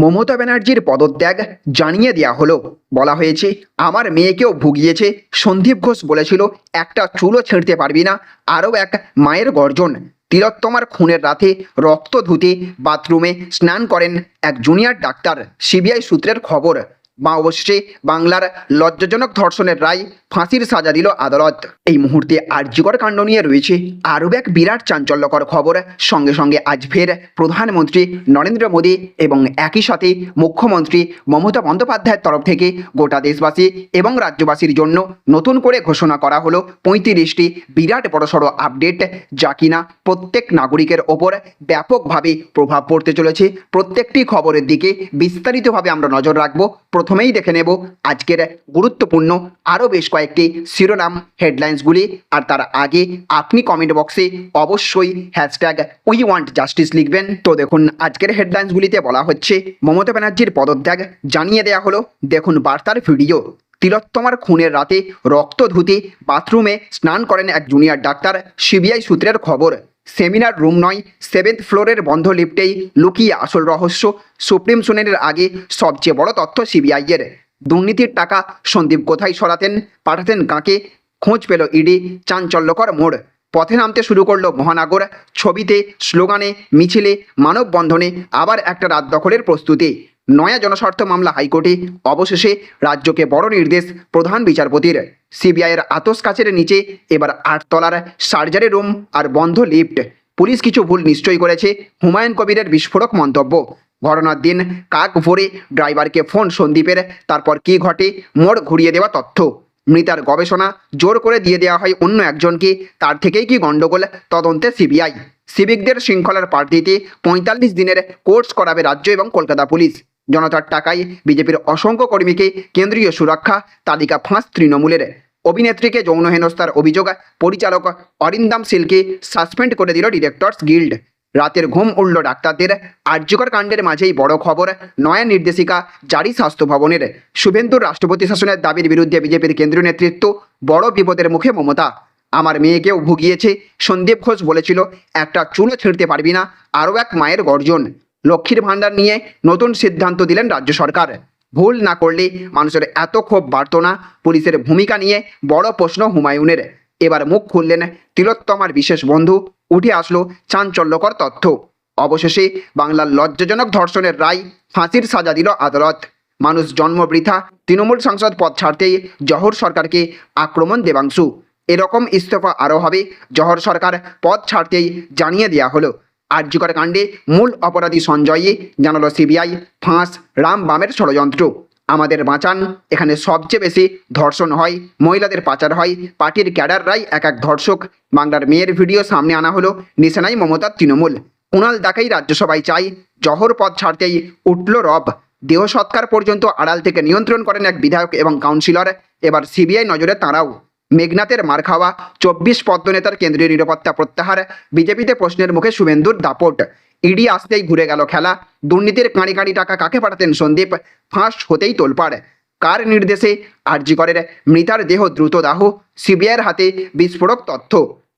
মমতা ব্যানার্জির পদত্যাগ জানিয়ে দেওয়া হলো। বলা হয়েছে, আমার মেয়েকেও ভুগিয়েছে। সন্দীপ ঘোষ বলেছিল, একটা চুলও ছেড়তে পারবি না, আরও এক মায়ের গর্জন। তিলোত্তমার খুনের রাতে রক্ত ধুতে বাথরুমে স্নান করেন এক জুনিয়র ডাক্তার। সিবিআই সূত্রের খবর বা অবশেষে বাংলার লজ্জাজনক ধর্ষণের রায় ফাঁসির সাজা দিল আদালত। এই মুহূর্তে আর্যিকর কাণ্ড নিয়ে রয়েছে আরও এক বিরাট চাঞ্চল্যকর খবর। সঙ্গে সঙ্গে আজ ফের প্রধানমন্ত্রী নরেন্দ্র মোদী এবং একই সাথে মুখ্যমন্ত্রী মমতা বন্দ্যোপাধ্যায়ের তরফ থেকে গোটা দেশবাসী এবং রাজ্যবাসীর জন্য নতুন করে ঘোষণা করা হলো পঁয়ত্রিশটি বিরাট বড়সড় আপডেট যা কিনা প্রত্যেক নাগরিকের ওপর ব্যাপকভাবে প্রভাব পড়তে চলেছে। প্রত্যেকটি খবরের দিকে বিস্তারিতভাবে আমরা নজর রাখব। প্রথমেই দেখে নেব আজকের গুরুত্বপূর্ণ আরও বেশ কয়েকটি শিরোনাম হেডলাইন্সগুলি আর তার আগে আপনি কমেন্ট বক্সে অবশ্যই হ্যাশট্যাগ উই ওয়ান্ট জাস্টিস লিখবেন। তো দেখুন, আজকের হেডলাইন্সগুলিতে বলা হচ্ছে, মমতা ব্যানার্জির পদত্যাগ জানিয়ে দেওয়া হলো। দেখুন বার্তার ভিডিও। তিলোত্তমার খুনের রাতে রক্ত ধুতে বাথরুমে স্নান করেন এক জুনিয়র ডাক্তার, সিবিআই সূত্রের খবর। সেমিনার রুম নয় সেভেন্থ ফ্লোরের বন্ধ লিফটেই লুকিয়ে আসল রহস্য সুপ্রিম শুনানির আগে সবচেয়ে বড় তথ্য সিবিআইয়ের। দুর্নীতির টাকা সন্দীপ কোথায় সরাতেন, পাঠাতেন কাকে, খোঁজ পেল ইডি, চাঞ্চল্যকর মোড়। পথে নামতে শুরু করল মহানগর, ছবিতে, স্লোগানে, মিছিলে, মানববন্ধনে আবার একটা রাত দখলের প্রস্তুতি। নয়া জনস্বার্থ মামলা হাইকোর্টে, অবশেষে রাজ্যকে বড় নির্দেশ প্রধান বিচারপতির। সিবিআইয়ের আতস কাছের নিচে এবার আটতলার সার্জারি রুম আর বন্ধ লিফট। পুলিশ কিছু ভুল নিশ্চয়ই করেছে, হুমায়ুন কবিরের বিস্ফোরক মন্তব্য। ঘটনার দিন কাক ভরে ড্রাইভারকে ফোন সন্দীপের, তারপর কি ঘটে, মোড় ঘুরিয়ে দেওয়া তথ্য। মৃতার গবেষণা জোর করে দিয়ে দেওয়া হয় অন্য একজনকে, তার থেকেই কি গণ্ডগোল, তদন্তে সিবিআই। সিভিকদের শৃঙ্খলার প্রার্থীতে পঁয়তাল্লিশ দিনের কোর্স করাবে রাজ্য এবং কলকাতা পুলিশ। জনতার টাকায় বিজেপির অসংখ্য কর্মীকে কেন্দ্রীয় সুরক্ষা তালিকা ফাঁস তৃণমূলের। অভিনেত্রীকে যৌন হেনস্থার অভিযোগ, পরিচালক অরিন্দাম সিলকে সাসপেন্ড করে দিল ডিরেক্টরস গিল্ড। রাতের ঘুম উড়ল ডাক্তারদের। আর্যকর কাণ্ডের মাঝেই বড় খবর, নয়া নির্দেশিকা জারি স্বাস্থ্য ভবনের। শুভেন্দুর রাষ্ট্রপতি শাসনের দাবির বিরুদ্ধে বিজেপির কেন্দ্রীয় নেতৃত্ব বড় বিপদের মুখে মমতা। আমার মেয়েকেও ভুগিয়েছে, সন্দীপ ঘোষ বলেছিল, একটা চুলো ছিঁড়তে পারবি না, আরও এক মায়ের গর্জন। লক্ষ্মীর ভাণ্ডার নিয়ে নতুন সিদ্ধান্ত দিলেন রাজ্য সরকার। ভুল না করলে মানুষের এত ক্ষোভ বাড়ত না। পুলিশের ভূমিকা নিয়ে বড় প্রশ্ন হুমায়ুনের। এবার মুখ খুললেন তিলোত্তমার বিশেষ বন্ধু। উঠে আসলো চাঞ্চল্যকর তথ্য। অবশেষে বাংলার লজ্জাজনক ধর্ষণের রায় ফাঁসির সাজা দিল আদালত। মানুষ জন্ম বৃথা তৃণমূল সাংসদ পদ ছাড়তেই জহর সরকারকে আক্রমণ দেবাংশু। এরকম ইস্তফা আরও হবে, জহর সরকার পদ ছাড়তেই জানিয়ে দেওয়া হলো। আর্যিকর কাণ্ডে মূল অপরাধী সঞ্জয়ই জানালো সিবিআই। ফাঁস, রাম বামের ষড়যন্ত্র। আমাদের বাঁচান, এখানে সবচেয়ে বেশি ধর্ষণ হয়, মহিলাদের পাচার হয়, পার্টির ক্যাডাররাই এক এক ধর্ষক। বাংলার মেয়ের ভিডিও সামনে আনা হলো নিশানাই মমতার তৃণমূল। কুণাল দাকাই রাজ্যসভায় চাই, জহর পদ ছাড়তেই উঠল রব। দেহ সৎকার পর্যন্ত আড়াল থেকে নিয়ন্ত্রণ করেন এক বিধায়ক এবং কাউন্সিলর। এবার সিবিআই নজরে তাঁরাও। মেঘনাথের মার খাওয়া, চব্বিশ পদ্মনেতার কেন্দ্রীয় নিরাপত্তা প্রত্যাহার, বিজেপিতে প্রশ্নের মুখে শুভেন্দুর দাপট। ইডি আসতেই ঘুরে গেল খেলা। দুর্নীতির কাঁড়ি কাঁড়ি টাকা কাকে পাঠাতেন সন্দীপ? ফাঁস হতেই তোলপাড়। কার নির্দেশে? আরজিকরের মৃতার দেহ দ্রুত দাহ। সিবিআইয়ের হাতে বিস্ফোরক তথ্য।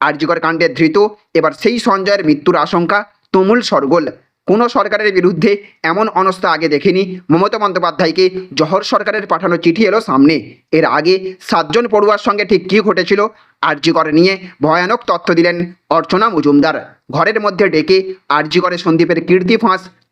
আরজিকর কাণ্ডে ধৃত, এবার সেই সঞ্জয়ের মৃত্যুর আশঙ্কা, তুমুল সরগোল। কোনো সরকারের বিরুদ্ধে এমন অনস্থা আগে দেখেনি। মমতা বন্দ্যোপাধ্যায়কে জহর সরকারের পাঠানো চিঠি এলো সামনে। এর আগে সাতজন পড়ুয়ার সঙ্গে ঠিক কী ঘটেছিল আরজিকর নিয়ে ভয়ানক তথ্য দিলেন অর্চনা মজুমদার। ঘরের মধ্যে ডেকে আরজিকরে সন্দীপের কীর্তি ফাঁস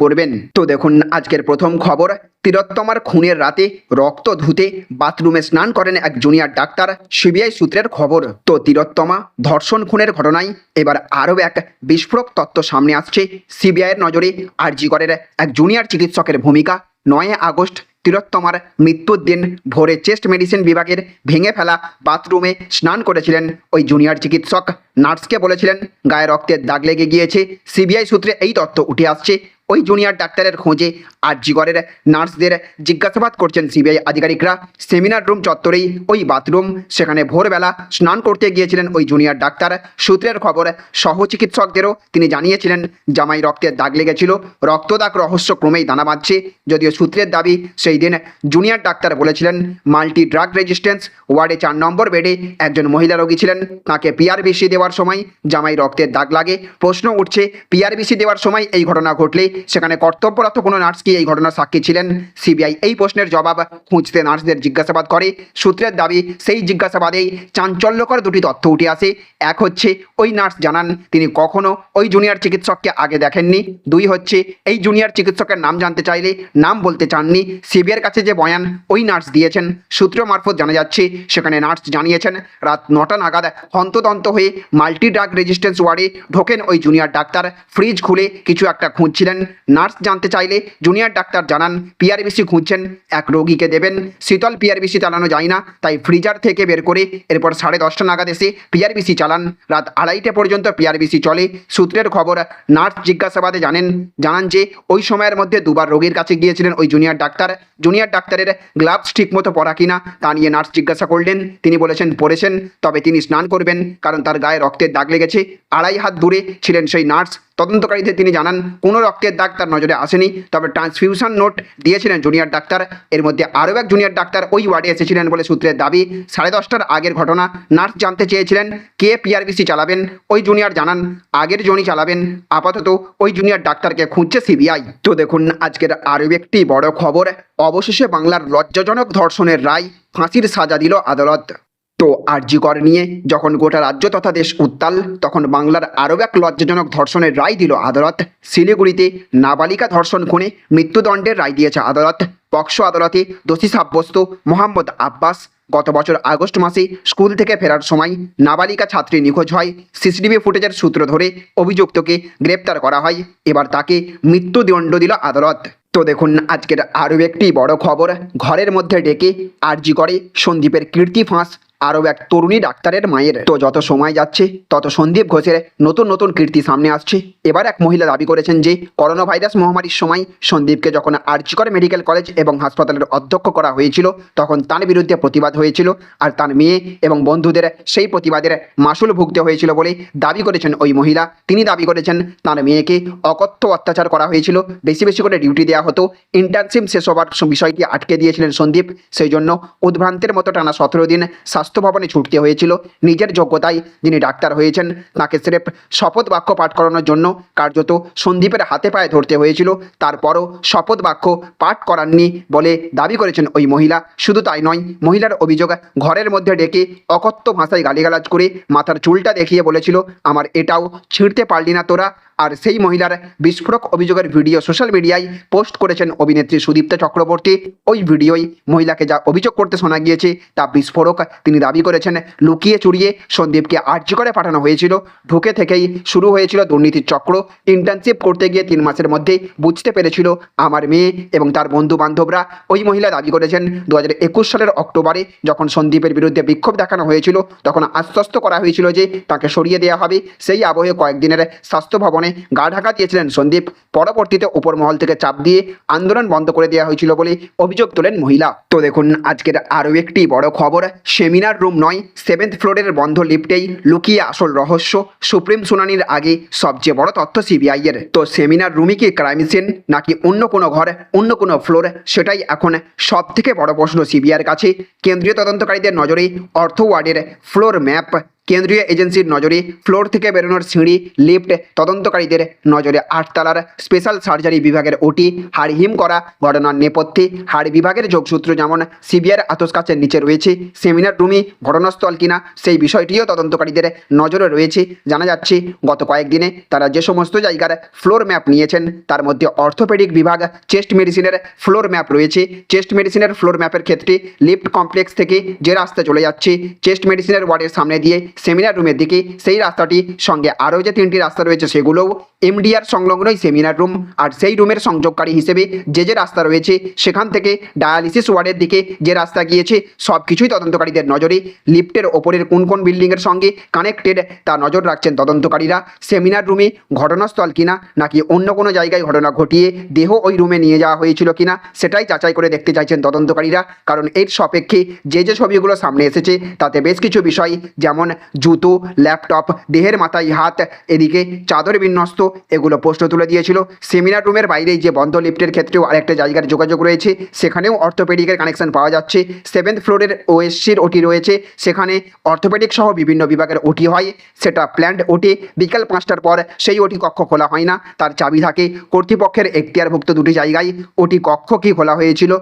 করবেন। তো দেখুন, আজকের প্রথম খবর, তিলোত্তমার খুনের রাতে রক্ত ধুতে বাথরুমে স্নান করেন এক জুনিয়র ডাক্তার, সিবিআই সূত্রের খবর। তো তিলোত্তমা ধর্ষণ খুনের ঘটনায় এবার আরও এক বিস্ফোরক তত্ত্ব সামনে আসছে সিবিআইয়ের নজরে। আরজিগরের এক জুনিয়র চিকিৎসকের ভূমিকা, নয় আগস্ট তিলোত্তমার মৃত্যুর দিন ভোরে চেস্ট মেডিসিন বিভাগের ভেঙে ফেলা বাথরুমে স্নান করেছিলেন ওই জুনিয়র চিকিৎসক। নার্সকে বলেছিলেন, গায়ে রক্তের দাগ লেগে গিয়েছে। সিবিআই সূত্রে এই তথ্য উঠে আসছে। ওই জুনিয়র ডাক্তারের খোঁজে আরজিগড়ের নার্সদের জিজ্ঞাসাবাদ করছেন সিবিআই আধিকারিকরা। সেমিনার রুম চত্বরেই ওই বাথরুম সেখানে ভোরবেলা স্নান করতে গিয়েছিলেন ওই জুনিয়র ডাক্তার। সূত্রের খবর সহ চিকিৎসকদেরও তিনি জানিয়েছিলেন, জামাই রক্তের দাগ লেগেছিল, রক্তদাগ রহস্য ক্রমেই দানা বাঁধছে। যদিও সূত্রের দাবি, সেই দিন জুনিয়র ডাক্তার বলেছিলেন, মাল্টি ড্রাগ রেজিস্ট্যান্স, ওয়ার্ডে চার নম্বর বেডে একজন মহিলা রোগী ছিলেন। তাকে পিআরবিসি দেওয়ার সময় জামাই রক্তের দাগ লাগে। প্রশ্ন উঠছে পিআরবিসি দেওয়ার সময় এই ঘটনা ঘটলে সেখানে কর্তব্যরত কোনো নার্স কি এই ঘটনার সাক্ষী ছিলেন? সিবিআই এই প্রশ্নের জবাব খুঁজতে নার্সদের জিজ্ঞাসাবাদ করে। সূত্রের দাবি, সেই জিজ্ঞাসাবাদেই চাঞ্চল্যকর দুটি তথ্য উঠে আসে। এক হচ্ছে, ওই নার্স জানান তিনি কখনো ওই জুনিয়র চিকিৎসককে আগে দেখেননি। দুই হচ্ছে, এই জুনিয়র চিকিৎসকের নাম জানতে চাইলে নাম বলতে চাননি। সিবিআইয়ের কাছে যে বয়ান, ওই নার্স দিয়েছেন। সূত্র মারফত জানা যাচ্ছে, সেখানে নার্স জানিয়েছেন, রাত নটা নাগাদ হন্তদন্ত হয়ে মাল্টি ড্রাগ রেজিস্ট্যান্স ওয়ার্ডে ঢোকেন ওই জুনিয়র ডাক্তার। ফ্রিজ খুলে কিছু একটা খুঁজছিলেন। নার্স জানতে চাইলে জুনিয়র ডাক্তার জানান, পিআরবিসি খুঁজছেন, এক রোগীকে দেবেন। শীতল পিআরবিসি চালানো যায় না, তাই ফ্রিজার থেকে বের করে এরপর সাড়ে দশটা নাগাদ এসে পিআরবিসি চালান। রাত আড়াইটে পর্যন্ত পিআরবিসি চলে। সূত্রের খবর, নার্স জিজ্ঞাসাবাদে জানেন, জানান যে, ওই সময়ের মধ্যে দুবার রোগীর কাছে গিয়েছিলেন ওই জুনিয়র ডাক্তার। জুনিয়র ডাক্তারের গ্লাভস ঠিকমতো পরা কিনা তা নিয়ে নার্স জিজ্ঞাসা করলেন। তিনি বলেছেন পড়েছেন তবে তিনি স্নান করবেন, কারণ তার গায়ে রক্তের দাগ লেগেছে। আড়াই হাত দূরে ছিলেন সেই নার্স। তদন্তকারীদের তিনি জানান, কোনো রক্তের দাগ তার নজরে আসেনি, তবে ট্রান্সফিউশন নোট দিয়েছিলেন জুনিয়র ডাক্তার। এর মধ্যে আরও এক জুনিয়র ডাক্তার ওই ওয়ার্ডে এসেছিলেন বলে সূত্রের দাবি, সাড়ে দশটার আগের ঘটনা। নার্স জানতে চেয়েছিলেন, কে পিআরবিসি চালাবেন? ওই জুনিয়র জানান, আগের জনই চালাবেন। আপাতত ওই জুনিয়র ডাক্তারকে খুঁজছে সিবিআই। তো দেখুন, আজকের আরও একটি বড় খবর। অবশেষে বাংলার লজ্জাজনক ধর্ষণের রায় ফাঁসির সাজা দিল আদালত। তো আরজিকর নিয়ে যখন গোটা রাজ্য তথা দেশ উত্তাল, তখন বাংলার আরও এক লজ্জাজনক ধর্ষণের রায় দিল আদালত। শিলিগুড়িতে নাবালিকা ধর্ষণ খুনে মৃত্যুদণ্ডের রায় দিয়েছে আদালত। পক্সো আদালতে দোষী সাব্যস্ত মোহাম্মদ আব্বাস গত বছর আগস্ট মাসে স্কুল থেকে ফেরার সময় নাবালিকা ছাত্রী নিখোঁজ হয়। সিসিটিভি ফুটেজের সূত্র ধরে অভিযুক্তকে গ্রেপ্তার করা হয়। এবার তাকে মৃত্যুদণ্ড দিল আদালত। তো দেখুন আজকের আরও একটি বড় খবর। ঘরের মধ্যে ডেকে আরজি করে সন্দীপের কীর্তি ফাঁস আরও এক তরুণী ডাক্তারের মায়ের। তো যত সময় যাচ্ছে, তত সন্দীপ ঘোষের নতুন নতুন কীর্তি সামনে আসছে। এবার এক মহিলা দাবি করেছেন যে করোনা ভাইরাস মহামারীর সময় সন্দীপকে যখন আরজিকর মেডিকেল কলেজ এবং হাসপাতালের অধ্যক্ষ করা হয়েছিল, তখন তার বিরুদ্ধে প্রতিবাদ হয়েছিল আর তার মেয়ে এবং বন্ধুদের সেই প্রতিবাদের মাসুল ভুগতে হয়েছিল বলে দাবি করেছেন ওই মহিলা। তিনি দাবি করেছেন, তার মেয়েকে অকথ্য অত্যাচার করা হয়েছিল, বেশি বেশি করে ডিউটি দেওয়া হতো, ইন্টার্নশিপ শেষ হবার বিষয়টি আটকে দিয়েছিলেন সন্দীপ। সেই জন্য উদ্ভ্রান্তের মতো টানা সতেরো দিন স্বাস্থ্য ভবনে ছুটতে হয়েছিল। নিজের যোগ্যতায় যিনি ডাক্তার হয়েছেন, তাকে স্রেফ শপথ বাক্য পাঠ করানোর জন্য কার্যত সন্দীপের হাতে পায়ে ধরতে হয়েছিল। তারপরও শপথ বাক্য পাঠ করাননি বলে দাবি করেছেন ওই মহিলা। শুধু তাই নয়, মহিলার অভিযোগ ঘরের মধ্যে ডেকে অকথ্য ভাষায় গালিগালাজ করে মাথার চুলটা দেখিয়ে বলেছিল, আমার এটাও ছিঁড়তে পারলি না তোরা। আর সেই মহিলার বিস্ফোরক অভিযোগের ভিডিও সোশ্যাল মিডিয়ায় পোস্ট করেছেন অভিনেত্রী সুদীপ্তা চক্রবর্তী। ওই ভিডিওয় মহিলাকে যা অভিযোগ করতে শোনা গিয়েছে, তা বিস্ফোরক তিনি দাবি করেছেন, লুকিয়ে চুরিয়ে সন্দীপকে আর্জি করে পাঠানো হয়েছিল। ঢুকে থেকেই শুরু হয়েছিল দুর্নীতির চক্র। ইন্টার্নশিপ করতে গিয়ে তিন মাসের মধ্যেই বুঝতে পেরেছিল, আমার মেয়ে এবং তার বন্ধু বান্ধবরা ওই মহিলা দাবি করেছেন দু একুশ সালের অক্টোবরে যখন সন্দীপের বিরুদ্ধে বিক্ষোভ দেখানো হয়েছিল, তখন আশ্বস্ত করা হয়েছিল যে তাকে সরিয়ে দেওয়া হবে। সেই আবহে কয়েকদিনের স্বাস্থ্য ভবনে গা ঢাকা দিয়েছিলেন সন্দীপ। পরবর্তীতে উপর মহল থেকে চাপ দিয়ে আন্দোলন বন্ধ করে দেওয়া হয়েছিল বলে অভিযোগ তোলেন মহিলা। তো দেখুন, আজকের আরও একটি বড় খবর, সেমিনার রুম নয় সেভেন্থ ফ্লোরের বন্ধ লিফটেই লুকিয়ে আসল রহস্য, সুপ্রিম শুনানির আগে সবচেয়ে বড় তথ্য সিবিআই এর। তো সেমিনার রুমই কি ক্রাইম সিন, নাকি অন্য কোনো ঘর, অন্য কোনো ফ্লোর সেটাই এখন সব থেকে বড় প্রশ্ন সিবিআইয়ের কাছে। কেন্দ্রীয় তদন্তকারীদের নজরে অর্থ ওয়ার্ডের ফ্লোর ম্যাপ কেন্দ্রীয় এজেন্সির নজরে ফ্লোর থেকে বেরোনোর সিঁড়ি, লিফট, তদন্তকারীদের নজরে আটতলার স্পেশাল সার্জারি বিভাগের ওটি, হাড় হিম করা ঘটনার নেপথ্যে হাড় বিভাগের যোগসূত্র যেমন সিবিআর আতস কাছের নিচে রয়েছে, সেমিনার রুমই ঘটনাস্থল কিনা সেই বিষয়টিও তদন্তকারীদের নজরে রয়েছে। জানা যাচ্ছে, গত কয়েকদিনে তারা যে সমস্ত জায়গার ফ্লোর ম্যাপ নিয়েছেন, তার মধ্যে অর্থোপেডিক বিভাগ, চেস্ট মেডিসিনের ফ্লোর ম্যাপ রয়েছে। চেস্ট মেডিসিনের ফ্লোর ম্যাপের ক্ষেত্রে লিফট কমপ্লেক্স থেকে যে রাস্তা চলে যাচ্ছে, চেস্ট মেডিসিনের ওয়ার্ডের সামনে দিয়ে সেমিনার রুমের দিকে, সেই রাস্তাটি সঙ্গে আরও যে তিনটি রাস্তা রয়েছে সেগুলোও এমডিআর সংলগ্নই সেমিনার রুম আর সেই রুমের সংযোগকারী হিসেবে যে যে রাস্তা রয়েছে, সেখান থেকে ডায়ালিসিস ওয়ার্ডের দিকে যে রাস্তা গিয়েছে সব কিছুই তদন্তকারীদের নজরে। লিফটের ওপরের কোন কোন বিল্ডিংয়ের সঙ্গে কানেক্টেড তা নজর রাখছেন তদন্তকারীরা। সেমিনার রুমে ঘটনাস্থল কিনা, নাকি অন্য কোনো জায়গায় ঘটনা ঘটিয়ে দেহ ওই রুমে নিয়ে যাওয়া হয়েছিল কিনা, সেটাই যাচাই করে দেখতে চাইছেন তদন্তকারীরা। কারণ এর সাপেক্ষে যে যে ছবিগুলো সামনে এসেছে, তাতে বেশ কিছু বিষয়, যেমন জুতো ল্যাপটপ দেহের মাথায় হাত, এদিকে চাদর বিন্যস্ত, এগুলো প্রশ্ন তুলে দিয়েছিল। সেমিনার রুমের বাইরেই যে বন্ধ লিফটের ক্ষেত্রেও আরেকটা জায়গার যোগাযোগ রয়েছে, সেখানেও অর্থোপেডিকের কানেকশন পাওয়া যাচ্ছে। সেভেন্থ ফ্লোরের ওএসসির ওটি রয়েছে, সেখানে অর্থোপেডিক সহ বিভিন্ন বিভাগের ওটি হয়, সেটা প্ল্যান্ড ওটি বিকাল পাঁচটার পর সেই ওটি কক্ষ খোলা হয় না। তার চাবি থাকে, কর্তৃপক্ষের এখতিয়ারভুক্ত দুটি জায়গায় ওটি কক্ষ কি খোলা হয়েছিল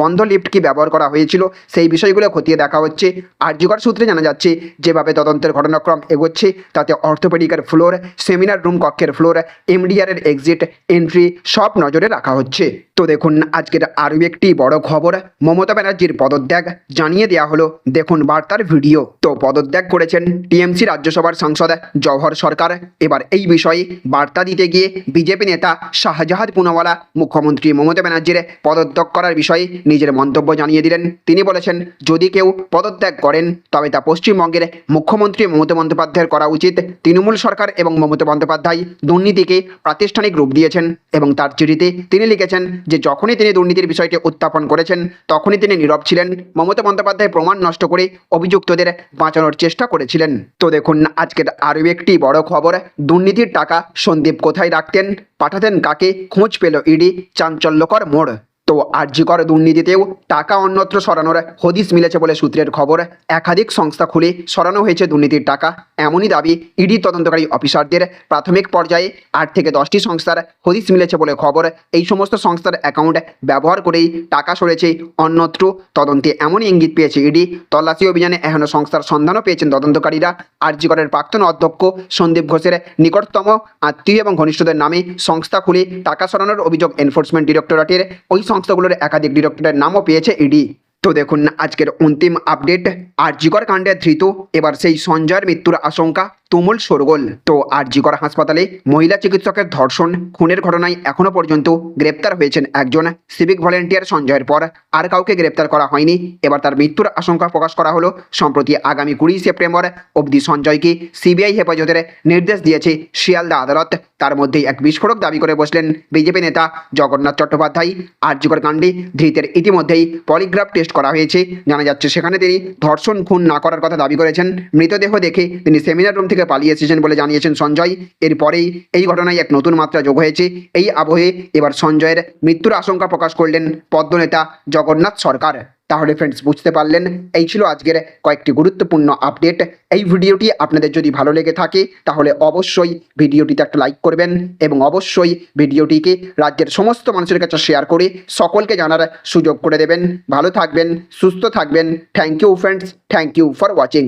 বন্ধ লিফট কি ব্যবহার করা হয়েছিল, সেই বিষয়গুলো খতিয়ে দেখা হচ্ছে। আর্যকর সূত্রে জানা যাচ্ছে, যেভাবে তদন্তের ঘটনাক্রম এগোচ্ছে। তাতে অর্থোপেডিকের ফ্লোর, সেমিনার রুম কক্ষের ফ্লোর এমডিআর এর এক্সিট এন্ট্রি সব নজরে রাখা হচ্ছে। তো দেখুন, আজকের আরও একটি বড় খবর। মমতা ব্যানার্জির পদত্যাগ জানিয়ে দেওয়া হলো, দেখুন বার্তার ভিডিও। তো পদত্যাগ করেছেন টিএমসি রাজ্যসভার সাংসদ জওহর সরকার। এবার এই বিষয়ে বার্তা দিতে গিয়ে বিজেপি নেতা শাহজাহাদ পুনাওয়ালা, মুখ্যমন্ত্রী মমতা ব্যানার্জির পদত্যাগ করার বিষয়ে নিজের মন্তব্য জানিয়ে দিলেন। তিনি বলেছেন, যদি কেউ পদত্যাগ করেন, তবে তা পশ্চিমবঙ্গের মুখ্যমন্ত্রী মমতা বন্দ্যোপাধ্যায়ের করা উচিত। তৃণমূল সরকার এবং মমতা বন্দ্যোপাধ্যায় দুর্নীতিকে প্রাতিষ্ঠানিক রূপ দিয়েছেন এবং তার চিঠিতে তিনি লিখেছেন যে যখনই তিনি দুর্নীতির বিষয়টি উত্থাপন করেছেন, তখনই তিনি নীরব ছিলেন। মমতা বন্দ্যোপাধ্যায় প্রমাণ নষ্ট করে অভিযুক্তদের বাঁচানোর চেষ্টা করেছিলেন। তো দেখুন, আজকের আরও একটি বড় খবর, দুর্নীতির টাকা সন্দীপ কোথায় রাখতেন, পাঠাতেন কাকে, খোঁজ পেল ইডি চাঞ্চল্যকর মোড়। তো আর্যিকর দুর্নীতিতেও টাকা অন্যত্র সরানোর হদিস মিলেছে বলে সূত্রের খবর। একাধিক সংস্থা খুলে সরানো হয়েছে দুর্নীতির টাকা। এমনই দাবি ইডি তদন্তকারী অফিসারদের। প্রাথমিক পর্যায়ে আট থেকে দশটি সংস্থার হদিস মিলেছে বলে খবর। এই সমস্ত সংস্থার অ্যাকাউন্ট ব্যবহার করেই টাকা সরেছে অন্যত্র। তদন্তে এমনই ইঙ্গিত পেয়েছে ইডি। তল্লাশি অভিযানে এখনও সংস্থার সন্ধানও পেয়েছেন তদন্তকারীরা। আর্যিকরের প্রাক্তন অধ্যক্ষ সন্দীপ ঘোষের নিকটতম আত্মীয় এবং ঘনিষ্ঠদের নামে সংস্থা খুলে টাকা সরানোর অভিযোগ এনফোর্সমেন্ট ডিরেক্টরেটের ওই সংস্থাগুলোর একাধিক ডিরেক্টরের নামও পেয়েছে ইডি। তো দেখুন, আজকের অন্তিম আপডেট, আর জিগর কাণ্ডে ধৃত, এবার সেই সঞ্জয়ের মৃত্যুর আশঙ্কা। তুমুল শোরগোল। তো আর আরজিকর হাসপাতালে মহিলা চিকিৎসকের ধর্ষণ, খুনের ঘটনায় এখনও পর্যন্ত গ্রেপ্তার হয়েছেন একজন সিভিক ভলেন্টিয়ার সঞ্জয়ের পর। আর কাউকে গ্রেপ্তার করা হয়নি। এবার তার মৃত্যুর আশঙ্কা প্রকাশ করা হলো। সম্প্রতি আগামী কুড়ি সেপ্টেম্বর অবধি সঞ্জয়কে সিবিআই হেফাজতের নির্দেশ দিয়েছে শিয়ালদা আদালত। তার মধ্যেই এক বিস্ফোরক দাবি করে বসলেন বিজেপি নেতা জগন্নাথ চট্টোপাধ্যায়। আর আরজিকর কাণ্ডে ধৃতের ইতিমধ্যেই পলিগ্রাফ টেস্ট করা হয়েছে। জানা যাচ্ছে সেখানে তিনি ধর্ষণ, খুন না করার কথা দাবি করেছেন। মৃতদেহ দেখে তিনি সেমিনার রুম থেকে পালিয়ে এসেছেন বলে জানিয়েছেন সঞ্জয়। এরপরেই এই ঘটনায় এক নতুন মাত্রা যোগ হয়েছে। এই আবহে এবার সঞ্জয়ের মৃত্যুর আশঙ্কা প্রকাশ করলেন পদ্মনেতা জগন্নাথ সরকার। তাহলে ফ্রেন্ডস বুঝতে পারলেন, এই ছিল আজকের কয়েকটি গুরুত্বপূর্ণ আপডেট এই ভিডিওটি আপনাদের যদি ভালো লেগে থাকে, তাহলে অবশ্যই ভিডিওটিতে একটা লাইক করবেন এবং অবশ্যই ভিডিওটিকে রাজ্যের সমস্ত মানুষের কাছে শেয়ার করে সকলকে জানার সুযোগ করে দেবেন। ভালো থাকবেন, সুস্থ থাকবেন। Thank you friends thank you for watching